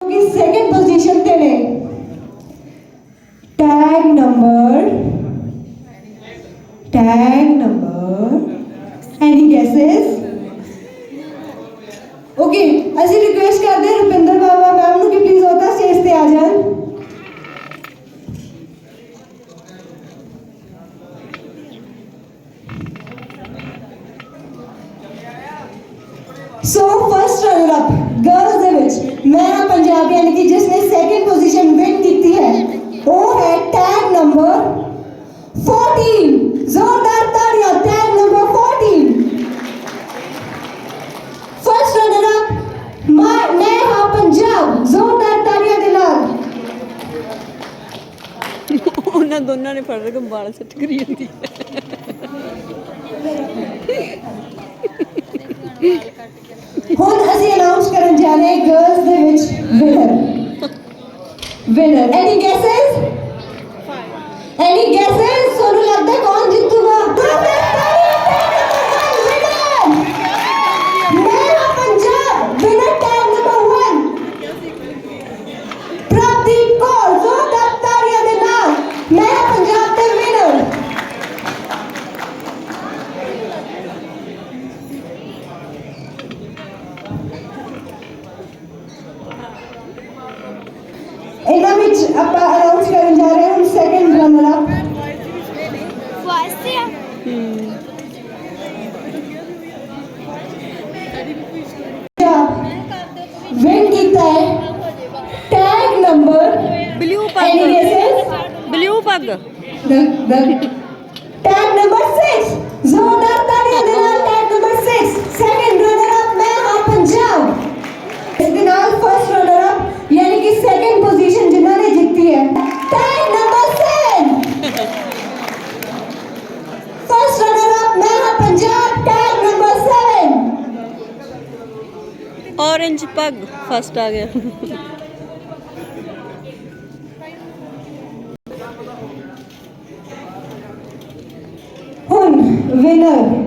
होगी second position के लिए। Tag number tag number any guesses okay असि रिक्वेस्ट करते हैं रुपिंदर बाबा मैम नु कि प्लीज़ होता स्टेज पे आ जान So, first runner up, girls image man 14 જોરદાર તાળીઓ tag number 14 first runner up માં નેહા પંજાબ જોરદાર તાળીઓ દિલાક ਉਹਨਾਂ ਦੋਨਾਂ ਨੇ ਫੜ ਕੇ ਬਾਲ ਸੱਟ ਕਰੀ ਜਾਂਦੀ ਹੁਣ ਅਸੀਂ ਅਨਾਉਂਸ ਕਰਨ ਜਾ ਰਹੇ ਗਰਲਸ ਦੇ ਵਿੱਚ ਵਿਨਰ ਵਿਨਰ ਐਨੀ ਗੈਸਸ ਨਾਲ ਮੇਰਾ ਪੰਜਾਬ ਦੇ ਵਿਨਰ ਇਹਨਾਂ ਵਿੱਚ ਆਪਾਂ ਅਨਾਉਂਸ ਕਰਨ ਜਾ ਰਹੇ ਹਾਂ ਸੈਕੰਡ ਰਨਰ ਅਪ ਵਾਸਤੇ ਆ ਵਿਨ ਕੀਤਾ ਹੈ टग टैग नंबर 6 जोरदार तालियाँ दे नाल tag number 6 second runner up मैं और पंजाब इस दिन नाल फ़र्स्ट रनर अप यानी कि सेकंड पोजीशन जिन्होंने जीती है। Tag number 7 first runner up मैं और पंजाब टैग नंबर 7 ऑरेंज पग फ़र्स्ट आ गया। winner.